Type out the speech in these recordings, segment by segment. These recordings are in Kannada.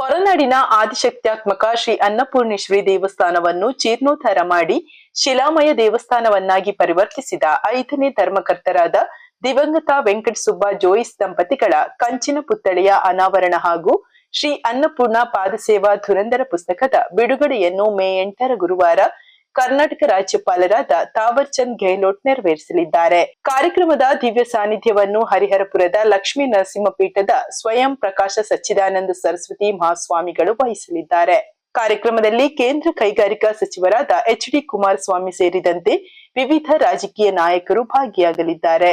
ಹೊರನಾಡಿನ ಆದಿಶಕ್ತ್ಯಾತ್ಮಕ ಶ್ರೀ ಅನ್ನಪೂರ್ಣೇಶ್ವರಿ ದೇವಸ್ಥಾನವನ್ನು ಜೀರ್ಣೋದ್ಧಾರ ಮಾಡಿ ಶಿಲಾಮಯ ದೇವಸ್ಥಾನವನ್ನಾಗಿ ಪರಿವರ್ತಿಸಿದ ಐದನೇ ಧರ್ಮಕರ್ತರಾದ ದಿವಂಗತ ವೆಂಕಟಸುಬ್ಬ ಜೋಯಿಸ್ ದಂಪತಿಗಳ ಕಂಚಿನ ಪುತ್ಥಳಿಯ ಅನಾವರಣ ಹಾಗೂ ಶ್ರೀ ಅನ್ನಪೂರ್ಣ ಪಾದಸೇವಾ ಧುರಂಧರ ಪುಸ್ತಕದ ಬಿಡುಗಡೆಯನ್ನು ಮೇ ಎಂಟರ ಗುರುವಾರ ಕರ್ನಾಟಕ ರಾಜ್ಯಪಾಲರಾದ ತಾವರ್ ಚಂದ್ ಗೆಹ್ಲೋಟ್ ನೆರವೇರಿಸಲಿದ್ದಾರೆ. ಕಾರ್ಯಕ್ರಮದ ದಿವ್ಯ ಸಾನ್ನಿಧ್ಯವನ್ನು ಹರಿಹರಪುರದ ಲಕ್ಷ್ಮೀ ನರಸಿಂಹಪೀಠದ ಸ್ವಯಂ ಪ್ರಕಾಶ ಸಚ್ಚಿದಾನಂದ ಸರಸ್ವತಿ ಮಹಾಸ್ವಾಮಿಗಳು ವಹಿಸಲಿದ್ದಾರೆ. ಕಾರ್ಯಕ್ರಮದಲ್ಲಿ ಕೇಂದ್ರ ಕೈಗಾರಿಕಾ ಸಚಿವರಾದ ಎಚ್ ಡಿ ಕುಮಾರಸ್ವಾಮಿ ಸೇರಿದಂತೆ ವಿವಿಧ ರಾಜಕೀಯ ನಾಯಕರು ಭಾಗಿಯಾಗಲಿದ್ದಾರೆ.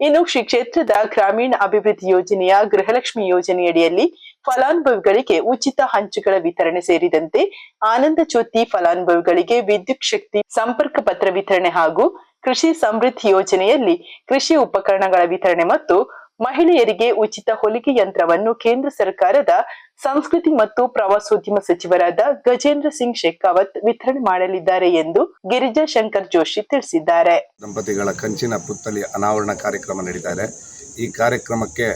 ಇನ್ನು ಶ್ರೀ ಕ್ಷೇತ್ರದ ಗ್ರಾಮೀಣ ಅಭಿವೃದ್ಧಿ ಯೋಜನೆಯ ಗೃಹಲಕ್ಷ್ಮಿ ಯೋಜನೆಯಡಿಯಲ್ಲಿ ಫಲಾನುಭವಿಗಳಿಗೆ ಉಚಿತ ಹಂಚುಗಳ ವಿತರಣೆ ಸೇರಿದಂತೆ ಆನಂದ ಜ್ಯೋತಿ ಫಲಾನುಭವಿಗಳಿಗೆ ವಿದ್ಯುತ್ ಶಕ್ತಿ ಸಂಪರ್ಕ ಪತ್ರ ವಿತರಣೆ ಹಾಗೂ ಕೃಷಿ ಸಮೃದ್ಧಿ ಯೋಜನೆಯಲ್ಲಿ ಕೃಷಿ ಉಪಕರಣಗಳ ವಿತರಣೆ ಮತ್ತು ಮಹಿಳೆಯರಿಗೆ ಉಚಿತ ಹೊಲಿಗೆ ಯಂತ್ರವನ್ನು ಕೇಂದ್ರ ಸರ್ಕಾರದ ಸಂಸ್ಕೃತಿ ಮತ್ತು ಪ್ರವಾಸೋದ್ಯಮ ಸಚಿವರಾದ ಗಜೇಂದ್ರ ಸಿಂಗ್ ಶೇಖಾವತ್ ವಿತರಣೆ ಮಾಡಲಿದ್ದಾರೆ ಎಂದು ಗಿರಿಜಾ ಶಂಕರ್ ಜೋಶಿ ತಿಳಿಸಿದ್ದಾರೆ. ದಂಪತಿಗಳ ಕಂಚಿನ ಪುತ್ತಲಿ ಅನಾವರಣ ಕಾರ್ಯಕ್ರಮ ನಡೀತಾ ಇದೆ. ಈ ಕಾರ್ಯಕ್ರಮಕ್ಕೆ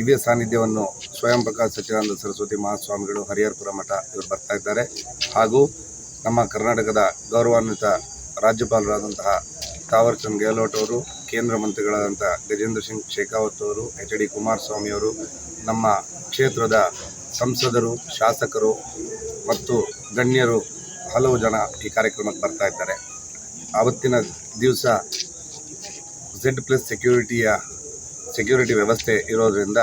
ದಿವ್ಯ ಸಾನ್ನಿಧ್ಯವನ್ನು ಸ್ವಯಂ ಪ್ರಕಾಶ್ ಸಚ್ಚಿದಾನಂದ ಸರಸ್ವತಿ ಮಹಾಸ್ವಾಮಿಗಳು ಹರಿಹರಪುರ ಮಠ ಇವರು ಬರ್ತಾ ಇದ್ದಾರೆ. ಹಾಗೂ ನಮ್ಮ ಕರ್ನಾಟಕದ ಗೌರವಾನ್ವಿತ ರಾಜ್ಯಪಾಲರಾದಂತಹ ತಾವರ್ಚಂದ್ ಗೆಹ್ಲೋಟ್ ಅವರು, ಕೇಂದ್ರ ಮಂತ್ರಿಗಳಾದಂಥ ಗಜೇಂದ್ರ ಸಿಂಗ್ ಶೇಖಾವತ್ ಅವರು, ಎಚ್ ಡಿ ಕುಮಾರಸ್ವಾಮಿ ಅವರು, ನಮ್ಮ ಕ್ಷೇತ್ರದ ಸಂಸದರು, ಶಾಸಕರು ಮತ್ತು ಗಣ್ಯರು ಹಲವು ಜನ ಈ ಕಾರ್ಯಕ್ರಮಕ್ಕೆ ಬರ್ತಾ ಇದ್ದಾರೆ. ಆವತ್ತಿನ ದಿವಸ ಝೆಡ್ ಪ್ಲಸ್ ಸೆಕ್ಯೂರಿಟಿಯ ಸೆಕ್ಯೂರಿಟಿ ವ್ಯವಸ್ಥೆ ಇರೋದರಿಂದ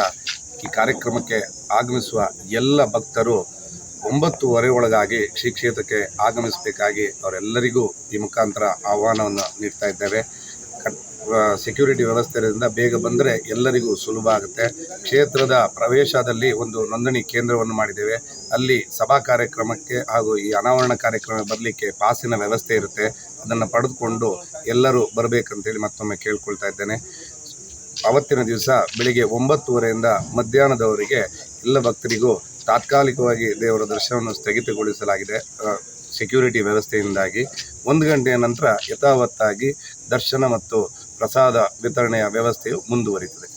ಈ ಕಾರ್ಯಕ್ರಮಕ್ಕೆ ಆಗಮಿಸುವ ಎಲ್ಲ ಭಕ್ತರು ಒಂಬತ್ತುವರೆ ಒಳಗಾಗಿ ಶ್ರೀ ಕ್ಷೇತ್ರಕ್ಕೆ ಆಗಮಿಸಬೇಕಾಗಿ ಅವರೆಲ್ಲರಿಗೂ ಈ ಮುಖಾಂತರ ಆಹ್ವಾನವನ್ನು ನೀಡ್ತಾ ಇದ್ದೇವೆ. ಕಟ್ ಸೆಕ್ಯೂರಿಟಿ ವ್ಯವಸ್ಥೆ ಇರೋದ್ರಿಂದ ಬೇಗ ಬಂದರೆ ಎಲ್ಲರಿಗೂ ಸುಲಭ ಆಗುತ್ತೆ. ಕ್ಷೇತ್ರದ ಪ್ರವೇಶದಲ್ಲಿ ಒಂದು ನೋಂದಣಿ ಕೇಂದ್ರವನ್ನು ಮಾಡಿದ್ದೇವೆ. ಅಲ್ಲಿ ಸಭಾ ಕಾರ್ಯಕ್ರಮಕ್ಕೆ ಹಾಗೂ ಈ ಅನಾವರಣ ಕಾರ್ಯಕ್ರಮ ಬರಲಿಕ್ಕೆ ಪಾಸಿನ ವ್ಯವಸ್ಥೆ ಇರುತ್ತೆ. ಅದನ್ನು ಪಡೆದುಕೊಂಡು ಎಲ್ಲರೂ ಬರಬೇಕಂತೇಳಿ ಮತ್ತೊಮ್ಮೆ ಕೇಳ್ಕೊಳ್ತಾ ಇದ್ದೇನೆ. ಅವತ್ತಿನ ದಿವಸ ಬೆಳಿಗ್ಗೆ ಒಂಬತ್ತುವರೆಯಿಂದ ಮಧ್ಯಾಹ್ನದವರೆಗೆ ಎಲ್ಲ ಭಕ್ತರಿಗೂ ತಾತ್ಕಾಲಿಕವಾಗಿ ದೇವರ ದರ್ಶನವನ್ನು ಸ್ಥಗಿತಗೊಳಿಸಲಾಗಿದೆ. ಸೆಕ್ಯೂರಿಟಿ ವ್ಯವಸ್ಥೆಯಿಂದಾಗಿ ಒಂದು ಗಂಟೆಯ ನಂತರ ಯಥಾವತ್ತಾಗಿ ದರ್ಶನ ಮತ್ತು ಪ್ರಸಾದ ವಿತರಣೆಯ ವ್ಯವಸ್ಥೆಯು ಮುಂದುವರಿಯುತ್ತದೆ